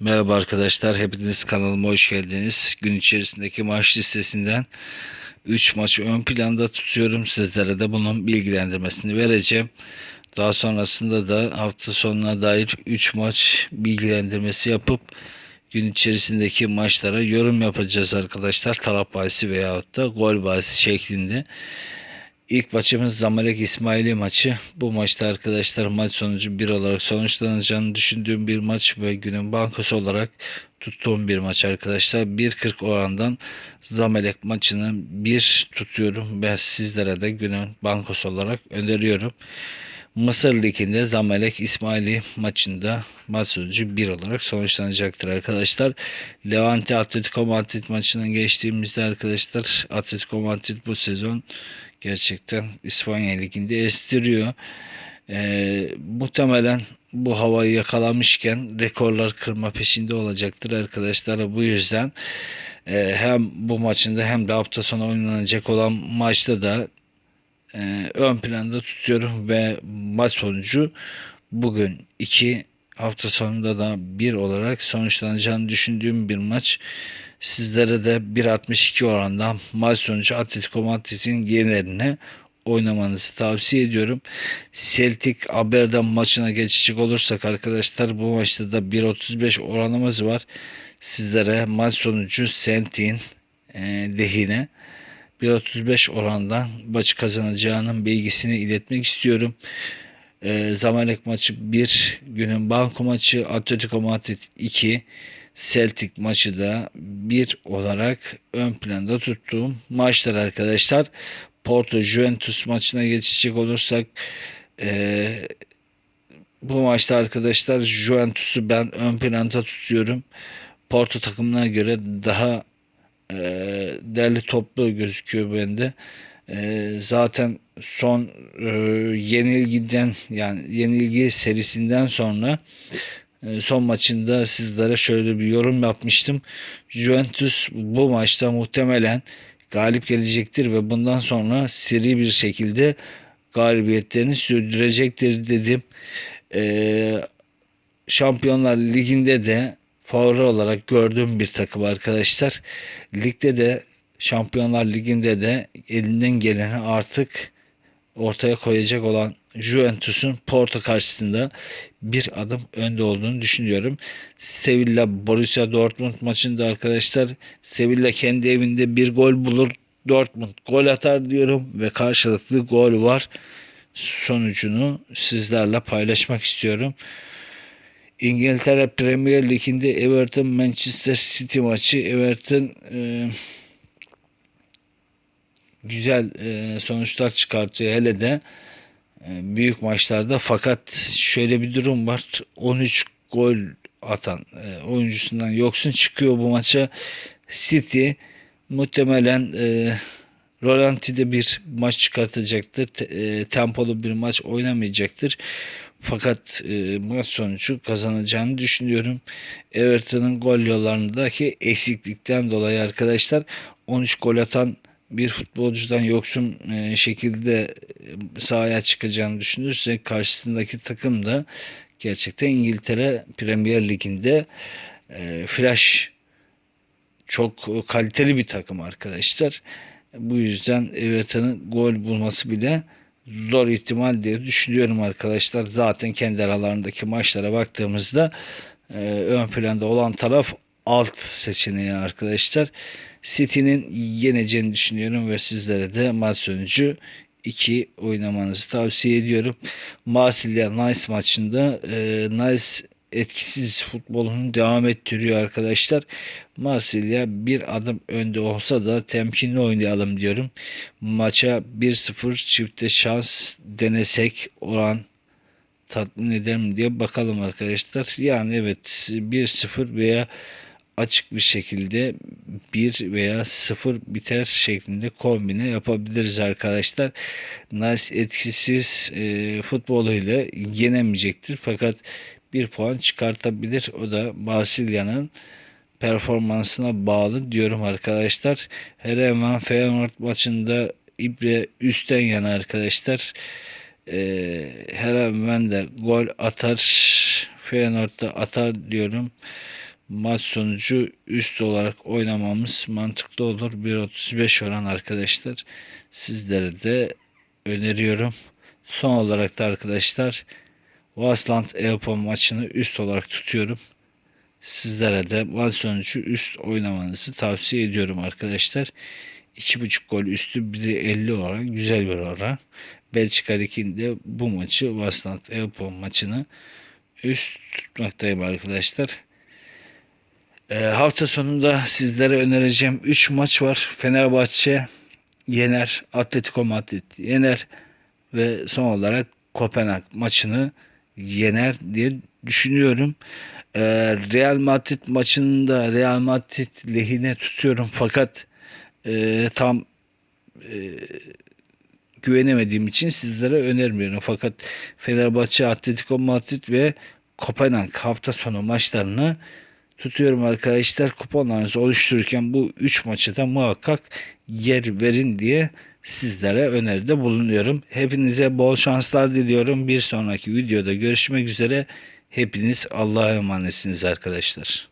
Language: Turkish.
Merhaba arkadaşlar, hepiniz kanalıma hoş geldiniz. Gün içerisindeki maç listesinden 3 maçı ön planda tutuyorum. Sizlere de bunun bilgilendirmesini vereceğim. Daha sonrasında da hafta sonuna dair 3 maç bilgilendirmesi yapıp gün içerisindeki maçlara yorum yapacağız arkadaşlar. Taraf bahisi veyahut da gol bahisi şeklinde. İlk maçımız Zamalek İsmaili maçı. Bu maçta arkadaşlar maç sonucu 1 olarak sonuçlanacağını düşündüğüm bir maç ve günün bankosu olarak tuttuğum bir maç arkadaşlar. 1.40 orandan Zamalek maçını 1 tutuyorum ve sizlere de günün bankosu olarak öneriyorum. Mısır Ligi'nde Zamalek İsmaili maçında maç sonucu 1 olarak sonuçlanacaktır arkadaşlar. Levante Atletico Madrid maçından geçtiğimizde arkadaşlar Atletico Madrid bu sezon gerçekten İspanya Ligi'nde estiriyor. Ee, muhtemelen bu havayı yakalamışken rekorlar kırma peşinde olacaktır arkadaşlar. Bu yüzden e, hem bu maçında hem de hafta sonu oynanacak olan maçta da e, ön planda tutuyorum ve maç sonucu bugün 2 hafta sonunda da 1 olarak sonuçlanacağını düşündüğüm bir maç. Sizlere de 1.62 orandan maç sonucu Atletico Madrid'in yenerine oynamanızı tavsiye ediyorum. Celtic Aberdeen maçına geçecek olursak arkadaşlar bu maçta da 1.35 oranımız var. Sizlere maç sonucu Celtic'in e, lehine 1.35 orandan maçı kazanacağının bilgisini iletmek istiyorum. E, Zamalek maçı 1, günün banko maçı Atletico Madrid 2, Celtic maçı da 1 olarak ön planda tuttuğum maçlar arkadaşlar. Porto Juventus maçına geçecek olursak e, bu maçta arkadaşlar Juventus'u ben ön planda tutuyorum. Porto takımına göre daha e, derli toplu gözüküyor bende. E, zaten son e, yenilgiden yani yenilgi serisinden sonra e, son maçında sizlere şöyle bir yorum yapmıştım. Juventus bu maçta muhtemelen galip gelecektir ve bundan sonra seri bir şekilde galibiyetlerini sürdürecektir dedim. E, Şampiyonlar Ligi'nde de favori olarak gördüğüm bir takım arkadaşlar. Ligde de Şampiyonlar Ligi'nde de elinden geleni artık ortaya koyacak olan Juventus'un Porto karşısında bir adım önde olduğunu düşünüyorum. Sevilla Borussia Dortmund maçında arkadaşlar Sevilla kendi evinde bir gol bulur. Dortmund gol atar diyorum ve karşılıklı gol var. Sonucunu sizlerle paylaşmak istiyorum. İngiltere Premier Ligi'nde Everton Manchester City maçı. Everton e, güzel e, sonuçlar çıkartıyor hele de. E, büyük maçlarda. Fakat şöyle bir durum var. 13 gol atan e, oyuncusundan yoksun çıkıyor bu maça. City muhtemelen e, Rolanti'de bir maç çıkartacaktır. Te, e, tempolu bir maç oynamayacaktır. Fakat e, maç sonucu kazanacağını düşünüyorum. Everton'ın gol yollarındaki eksiklikten dolayı arkadaşlar 13 gol atan bir futbolcudan yoksun e, şekilde e, sahaya çıkacağını düşünürsek karşısındaki takım da gerçekten İngiltere Premier Ligi'nde e, flash çok kaliteli bir takım arkadaşlar. Bu yüzden Everton'ın gol bulması bile zor ihtimal diye düşünüyorum arkadaşlar. Zaten kendi aralarındaki maçlara baktığımızda e, ön planda olan taraf alt seçeneği arkadaşlar. City'nin yeneceğini düşünüyorum ve sizlere de maç sonucu 2 oynamanızı tavsiye ediyorum. Marsilya Nice maçında e, Nice etkisiz futbolunu devam ettiriyor arkadaşlar. Marsilya bir adım önde olsa da temkinli oynayalım diyorum. Maça 1-0 çifte şans denesek oran tatmin eder mi diye bakalım arkadaşlar. Yani evet 1-0 veya açık bir şekilde 1 veya 0 biter şeklinde kombine yapabiliriz arkadaşlar. Nice etkisiz e, futboluyla yenemeyecektir. Fakat bir puan çıkartabilir. O da Marsilya'nın performansına bağlı diyorum arkadaşlar. Hemen Feyenoord maçında İbre üstten yana arkadaşlar. Ee, hemen de gol atar Feyenoord'da atar diyorum. Maç sonucu üst olarak oynamamız mantıklı olur. 1.35 oran arkadaşlar. Sizlere de öneriyorum. Son olarak da arkadaşlar Vasland Evpon maçını üst olarak tutuyorum. Sizlere de maç sonucu üst oynamanızı tavsiye ediyorum arkadaşlar. 2.5 gol üstü biri 50 oran güzel bir oran. Belçika Ligi'nde bu maçı Vasland Evpon maçını üst tutmaktayım arkadaşlar. Ee, hafta sonunda sizlere önereceğim 3 maç var. Fenerbahçe yener, Atletico Madrid yener ve son olarak Kopenhag maçını yener diye düşünüyorum. Ee, Real Madrid maçında Real Madrid lehine tutuyorum fakat e, tam güvenemediğim için sizlere önermiyorum. Fakat Fenerbahçe, Atletico Madrid ve Kopenhag hafta sonu maçlarını tutuyorum arkadaşlar. Kuponlarınızı oluştururken bu 3 maçı da muhakkak yer verin diye sizlere öneride bulunuyorum. Hepinize bol şanslar diliyorum. Bir sonraki videoda görüşmek üzere. Hepiniz Allah'a emanetsiniz arkadaşlar.